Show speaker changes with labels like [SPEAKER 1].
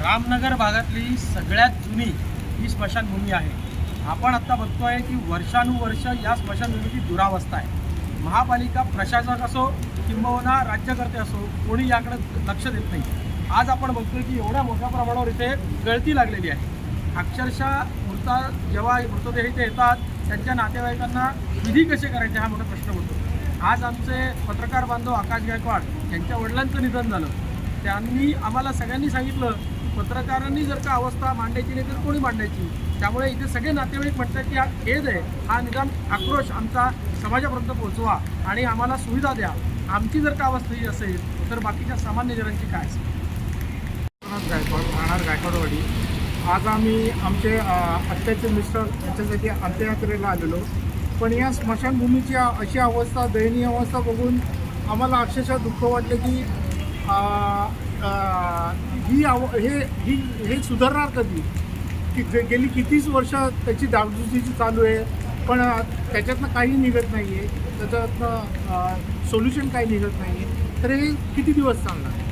[SPEAKER 1] रामनगर भागातली सगळ्यात जुनी ही स्मशानभूमी आहे. आपण आत्ता बघतोय की वर्षानुवर्ष या स्मशानभूमीची दुरावस्था आहे. महापालिका प्रशासक असो किंबहुना राज्यकर्ते असो कोणी याकडे लक्ष देत नाही. आज आपण बघतोय की एवढ्या मोठ्या प्रमाणावर इथे गळती लागलेली आहे. अक्षरशः मृता जेव्हा मृतदेह इथे येतात त्यांच्या नातेवाईकांना विधी कसे करायचे हा मोठा प्रश्न होतो. आज आमचे पत्रकार बांधव आकाश गायकवाड यांच्या वडिलांचं निधन झालं. त्यांनी आम्हाला सगळ्यांनी सांगितलं पत्रकारांनी जर का अवस्था मांडायची नाही तर कोणी मांडायची? त्यामुळे इथे सगळे नातेवाईक म्हणतात की हा खेद आहे हा निदान आक्रोश आमचा समाजापर्यंत पोहोचवा आणि आम्हाला सुविधा द्या. आमची जर का अवस्था ही असेल तर बाकीच्या सामान्य जणांची काय असेल?
[SPEAKER 2] गायकवाड राहणार गायकवाडवाडी. आज आम्ही आमचे अ, आत्याचे मिस्टर यांच्यासाठी अंत्ययात्रेला आलेलो. पण या स्मशानभूमीची अशी अवस्था दयनीय अवस्था बघून आम्हाला अक्षरशः दुःख वाटलं की ही आव हे ही हे सुधारणार कधी? की गे- गेली कितीच वर्ष त्याची डागडुजीची चालू आहे पण त्याच्यातनं काही निघत नाही आहे त्याच्यातनं सोल्युशन काही निघत नाही आहे तर हे किती दिवस चालणार?